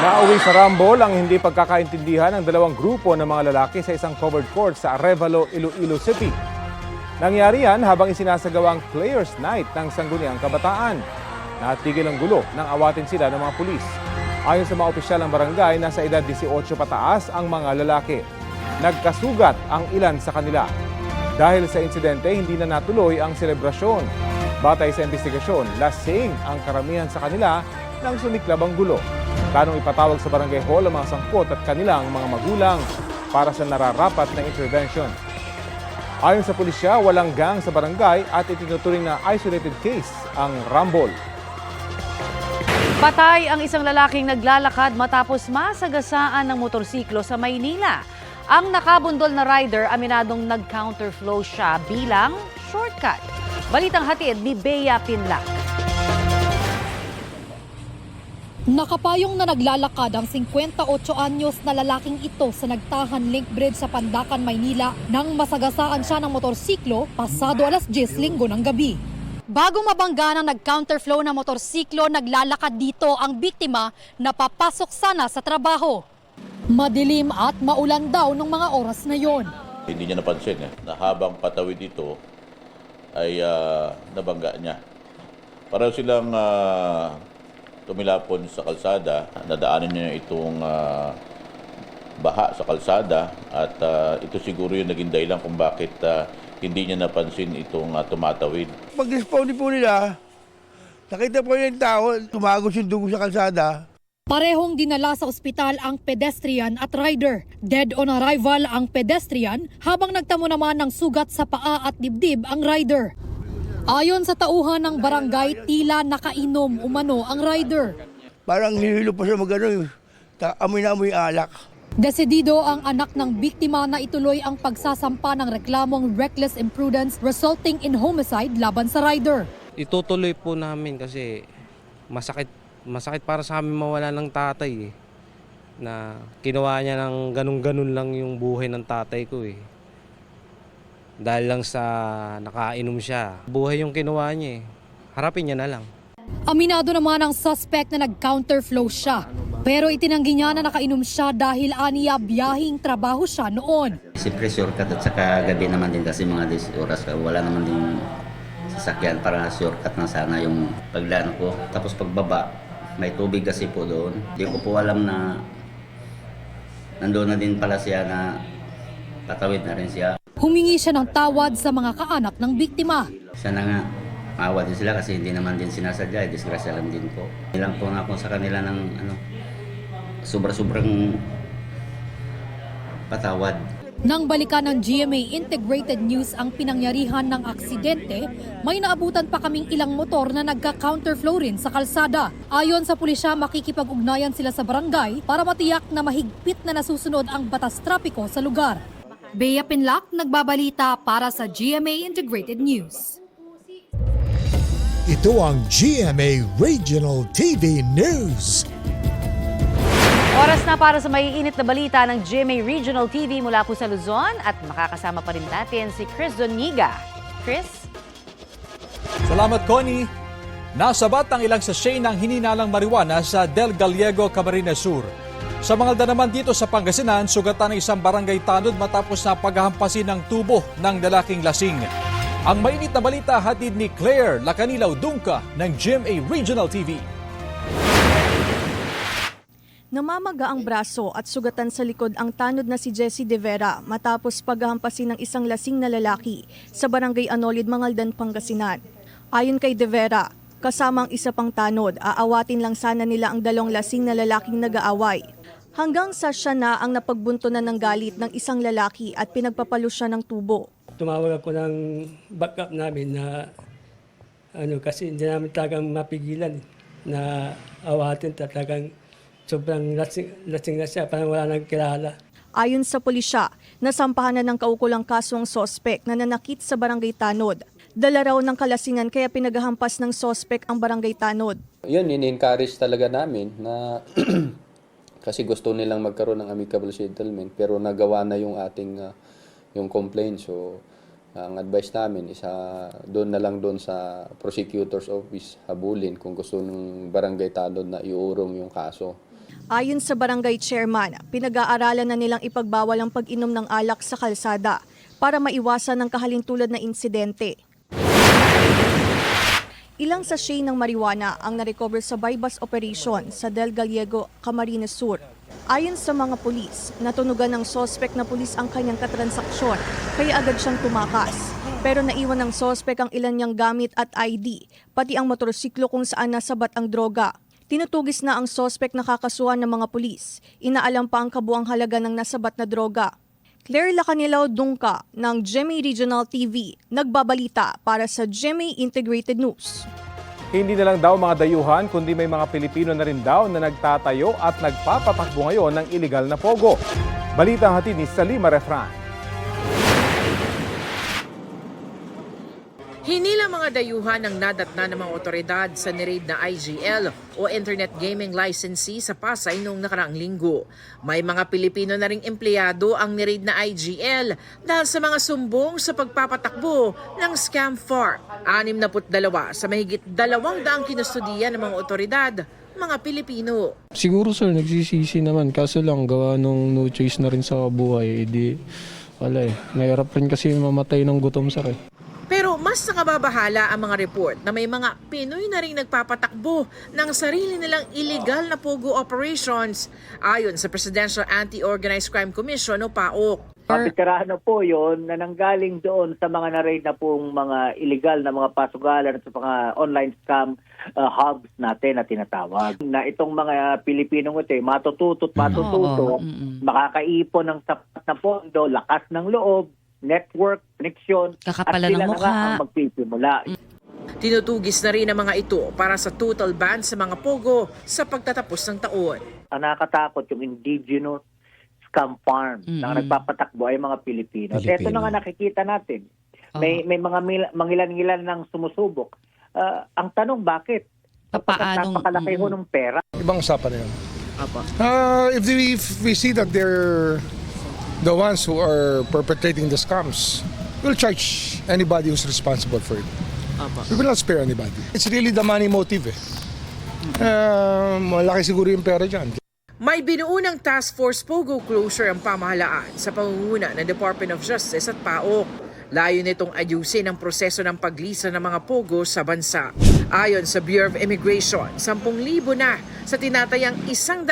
Nauwi sa Rambol ang hindi pagkakaintindihan ng dalawang grupo ng mga lalaki sa isang covered court sa Arevalo, Iloilo City. Nangyari yan habang isinasagawang Players Night ng Sangguniang Kabataan. Natigil ang gulo nang awatin sila ng mga pulis. Ayon sa mga opisyal ng barangay, nasa edad 18 pataas ang mga lalaki. Nagkasugat ang ilan sa kanila. Dahil sa insidente, hindi na natuloy ang selebrasyon. Batay sa investigasyon, lasing ang karamihan sa kanila nang sumiklab ang gulo. Planong ipatawag sa barangay hall ang mga sangkot at kanilang mga magulang para sa nararapat na intervention. Ayon sa pulisya, walang gang sa barangay at itinuturing na isolated case ang Rambol. Patay ang isang lalaking naglalakad matapos masagasaan ng motorsiklo sa Maynila. Ang nakabundol na rider aminadong nag-counterflow siya bilang shortcut. Balitang hatid ni Bea Pinlac. Nakapayong na naglalakad ang 58 anyos na lalaking ito sa Nagtahan Link Bridge sa Pandakan, Maynila nang masagasaan siya ng motorsiklo pasado alas 10 linggo ng gabi. Bago mabangga ng nag-counterflow na motorsiklo, naglalakad dito ang biktima na papasok sana sa trabaho. Madilim at maulan daw ng mga oras na yon. Hindi niya napansin eh, na habang patawid ito ay ah, nabangga niya. Para silang ah, tumilapon sa kalsada, nadaanan niya itong ah, baha sa kalsada at ah, ito siguro yung naging dahilan kung bakit ah, hindi niya napansin itong ah, tumatawid. Pag-responde po nila, nakita po yung tao, tumagos yung dugo sa kalsada. Parehong dinala sa ospital ang pedestrian at rider. Dead on arrival ang pedestrian habang nagtamo naman ng sugat sa paa at dibdib ang rider. Ayon sa tauhan ng barangay, tila nakainom umano ang rider. Parang nililo pa siya magano, amoy na amoy alak. Desidido ang anak ng biktima na ituloy ang pagsasampa ng reklamong reckless imprudence resulting in homicide laban sa rider. itutuloy po namin kasi masakit masakit para sa amin mawala ng tatay eh. Na kinuha niya ng ganun-ganun lang yung buhay ng tatay ko eh. Dahil lang sa nakainom siya. Buhay yung kinuha niya eh. Harapin niya na lang. Aminado naman ang suspect na nag-counterflow siya. Pero itinanggi niya na nakainom siya dahil aniya biyahing trabaho siya noon. Siyempre shortcut at saka gabi naman din kasi mga 10 oras wala naman din sasakyan para shortcut na sana yung paglano ko. Tapos pagbaba, may tubig kasi po doon. Hindi ko po alam na nandoon na din pala siya na patawid na rin siya. Humingi siya ng tawad sa mga kaanak ng biktima. Sana nga maawa din sila kasi hindi naman din sinasadya, eh, disgrasya lang din po. Ilang po na ako sa kanila ng ano, sobra-sobrang patawad. Nang balikan ng GMA Integrated News ang pinangyarihan ng aksidente, may naabutan pa kaming ilang motor na nagka-counterflow rin sa kalsada. Ayon sa pulisya, makikipag-ugnayan sila sa barangay para matiyak na mahigpit na nasusunod ang batas trapiko sa lugar. Bea Pinlac, nagbabalita para sa GMA Integrated News. Ito ang GMA Regional TV News. Oras na para sa maiinit na balita ng GMA Regional TV mula po sa Luzon at makakasama pa rin natin si Chris Doniga. Chris? Salamat, Connie. Nasabat ang ilang sachet ng hininalang marijuana sa Del Gallego, Camarines Sur. Sa mga naman dito sa Pangasinan, sugatan ng isang barangay tanod matapos na paghahampasin ng tubo ng lalaking lasing. Ang mainit na balita hatid ni Claire Lacanilaw Dungka ng GMA Regional TV. Namamaga ang braso at sugatan sa likod ang tanod na si Jesse De Vera matapos paghahampasin ng isang lasing na lalaki sa barangay Anolid, Mangaldan, Pangasinan. Ayon kay De Vera, kasama ang isa pang tanod, aawatin lang sana nila ang dalawang lasing na lalaking nag-aaway. Hanggang sa siya na ang napagbuntunan ng galit ng isang lalaki at pinagpapalo siya ng tubo. tumawag ako ng backup namin na ano kasi hindi namin talagang mapigilan eh, na awatin talagang sobrang lasing, lasing na siya, parang wala nang kilala. Ayon sa pulisya, nasampahan na ng kaukulang kaso ang sospek na nanakit sa barangay Tanod. Dala raw ng kalasingan kaya pinaghahampas ng sospek ang barangay Tanod. Yun, in-encourage talaga namin na kasi gusto nilang magkaroon ng amicable settlement pero nagawa na yung ating ah, yung complaint. So, ang advice namin is ah, doon na lang doon sa prosecutor's office habulin kung gusto ng barangay tanod na iurong yung kaso. Ayon sa barangay chairman, pinag-aaralan na nilang ipagbawal ang pag-inom ng alak sa kalsada para maiwasan ng kahalintulad na insidente. Ilang sachet ng marijuana ang narecover sa bypass operation sa Del Gallego, Camarines Sur. Ayon sa mga pulis, natunugan ng sospek na pulis ang kanyang katransaksyon, kaya agad siyang tumakas. Pero naiwan ng sospek ang ilan niyang gamit at ID, pati ang motorsiklo kung saan nasabat ang droga. Tinutugis na ang sospek na kakasuhan ng mga pulis. Inaalam pa ang kabuang halaga ng nasabat na droga. Claire Lacanilaw Dungka ng GMA Regional TV, nagbabalita para sa GMA Integrated News. Hindi na lang daw mga dayuhan, kundi may mga Pilipino na rin daw na nagtatayo at nagpapatakbo ngayon ng iligal na pogo. Balita ang hatid ni Salima Refran. Hinila mga dayuhan ng nadatna ng mga otoridad sa niraid na IGL o Internet Gaming Licensee sa Pasay noong nakaraang linggo. May mga Pilipino na ring empleyado ang niraid na IGL dahil sa mga sumbong sa pagpapatakbo ng scam farm. 62 sa mahigit dalawang daang kinustudiya ng mga otoridad, mga Pilipino. Siguro sir, nagsisisi naman. Kaso lang, gawa nung no choice na rin sa buhay, edi wala eh. Nahirap rin kasi mamatay ng gutom sir eh. Mas nakababahala ang mga report na may mga Pinoy na rin nagpapatakbo ng sarili nilang illegal na pogo operations ayon sa Presidential Anti-Organized Crime Commission o PAOK. Kapitirahan po yon na nanggaling doon sa mga na-raid na pong mga illegal na mga pasugalan at sa mga online scam uh, hubs natin na tinatawag. Na itong mga Pilipinong ito, eh, matututo at matututo, makakaipon ng sapat na pondo, lakas ng loob, network, connection, Kakapalan at ng sila na mukha. nga ang magsisimula. Tinutugis na rin ang mga ito para sa total ban sa mga pogo sa pagtatapos ng taon. Ang nakakatakot yung indigenous scam farm na nagpapatakbo ay mga Pilipino. At Ito na nga nakikita natin. May may mga mil- mangilan-ngilan ng sumusubok. Ah, ang tanong bakit? Papaanong- Napakalaki ho ng pera. Ibang usapan na yun. Uh, if, we, if we see that they're the ones who are perpetrating the scams, we'll charge anybody who's responsible for it. We will not spare anybody. It's really the money motive eh. Uh, malaki siguro yung pera dyan. May binuunang task force pogo closure ang pamahalaan sa pangunguna ng Department of Justice at PAOK. Layo nitong ayusin ang proseso ng paglisa ng mga pogo sa bansa. Ayon sa Bureau of Immigration, 10,000 na sa tinatayang 100,000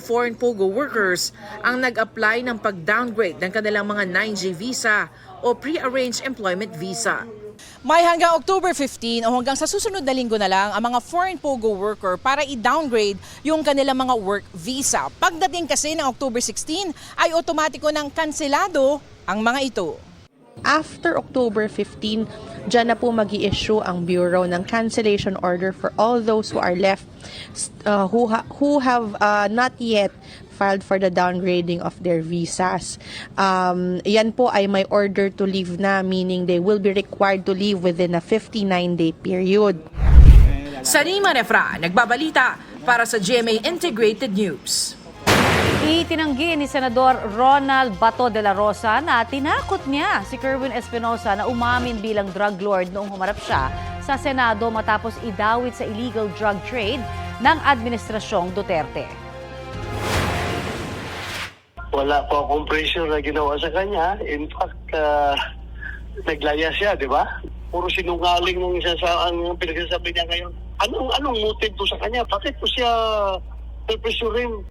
foreign pogo workers ang nag-apply ng pag-downgrade ng kanilang mga 9G visa o pre-arranged employment visa. May hanggang October 15 o hanggang sa susunod na linggo na lang ang mga foreign POGO worker para i-downgrade yung kanilang mga work visa. Pagdating kasi ng October 16 ay otomatiko ng kanselado ang mga ito. After October 15, dyan na po mag issue ang Bureau ng cancellation order for all those who are left uh, who, ha- who have uh, not yet filed for the downgrading of their visas. Um, yan po ay may order to leave na, meaning they will be required to leave within a 59-day period. Sarima Refra, nagbabalita para sa GMA Integrated News. Itinanggi ni Senador Ronald Bato de la Rosa na tinakot niya si Kerwin Espinosa na umamin bilang drug lord noong humarap siya sa Senado matapos idawit sa illegal drug trade ng Administrasyong Duterte. wala po akong pressure na ginawa sa kanya. In fact, ah, naglaya siya, di ba? Puro sinungaling nung isa sa ang pinagsasabi niya ngayon. Anong anong motive po sa kanya? Bakit po siya prepressurin?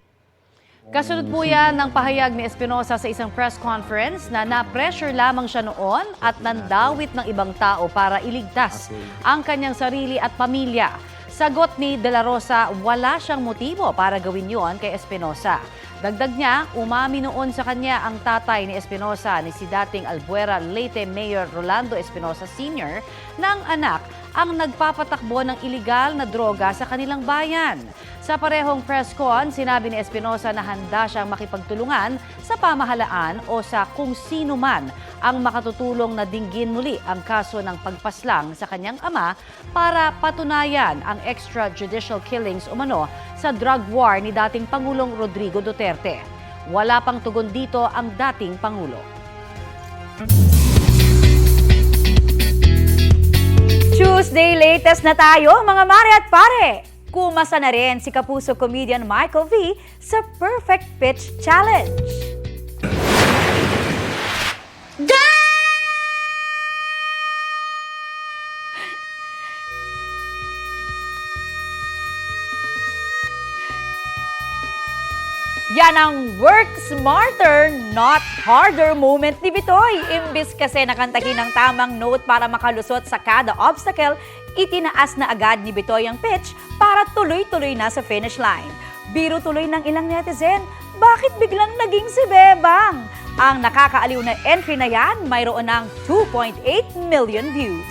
Kasunod po yan ng pahayag ni Espinosa sa isang press conference na na-pressure lamang siya noon at nandawit ng ibang tao para iligtas ang kanyang sarili at pamilya. Sagot ni De La Rosa, wala siyang motibo para gawin yon kay Espinosa. Dagdag niya, umami noon sa kanya ang tatay ni Espinosa ni si dating Albuera Leyte Mayor Rolando Espinosa Sr. ng anak ang nagpapatakbo ng iligal na droga sa kanilang bayan. Sa parehong press con, sinabi ni Espinosa na handa siyang makipagtulungan sa pamahalaan o sa kung sino man ang makatutulong na dinggin muli ang kaso ng pagpaslang sa kanyang ama para patunayan ang extrajudicial killings umano sa drug war ni dating Pangulong Rodrigo Duterte. Wala pang tugon dito ang dating Pangulo. Tuesday latest na tayo mga mare at pare. Kumasa na rin si Kapuso comedian Michael V sa Perfect Pitch Challenge. Yan ang work smarter, not harder moment ni Bitoy. Imbis kasi nakantahin ng tamang note para makalusot sa kada obstacle, itinaas na agad ni Bitoy ang pitch para tuloy-tuloy na sa finish line. Biro tuloy ng ilang netizen, bakit biglang naging si Bebang? Ang nakakaaliw na entry na yan, mayroon ng 2.8 million views.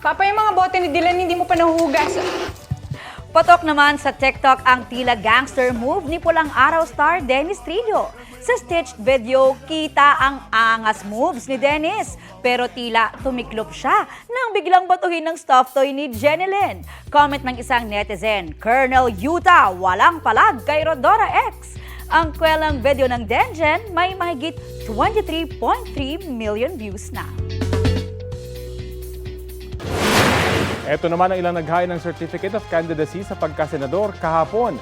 Papa, yung mga bote ni Dylan hindi mo pa nahuhugas. Patok naman sa TikTok ang tila gangster move ni Pulang Araw star Dennis Trillo. Sa stitched video, kita ang angas moves ni Dennis. Pero tila tumiklop siya nang biglang batuhin ng stuffed toy ni Jenilyn. Comment ng isang netizen, Colonel Yuta, walang palag kay Rodora X. Ang kwelang video ng Denjen may mahigit 23.3 million views na. Ito naman ang ilang naghain ng Certificate of Candidacy sa pagkasenador kahapon.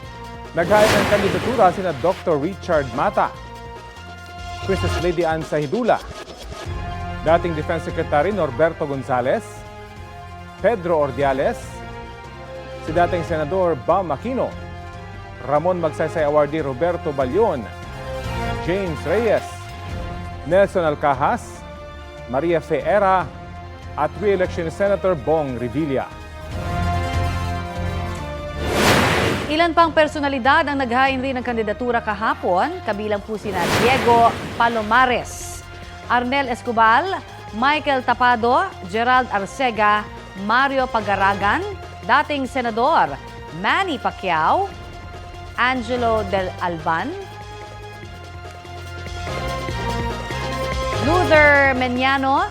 Naghain ng kandidatura sina Dr. Richard Mata, Princess Lady Ann Sahidula, dating Defense Secretary Norberto Gonzales, Pedro Ordiales, si dating Senador Bam Aquino, Ramon Magsaysay Awardee Roberto Balyon, James Reyes, Nelson Alcajas, Maria Feera, at re-election Senator Bong Revilla. Ilan pang personalidad ang naghain rin ng kandidatura kahapon, kabilang po sina Diego Palomares, Arnel Escobal, Michael Tapado, Gerald Arcega, Mario Pagaragan, dating Senador Manny Pacquiao, Angelo Del Alban, Luther Meñano,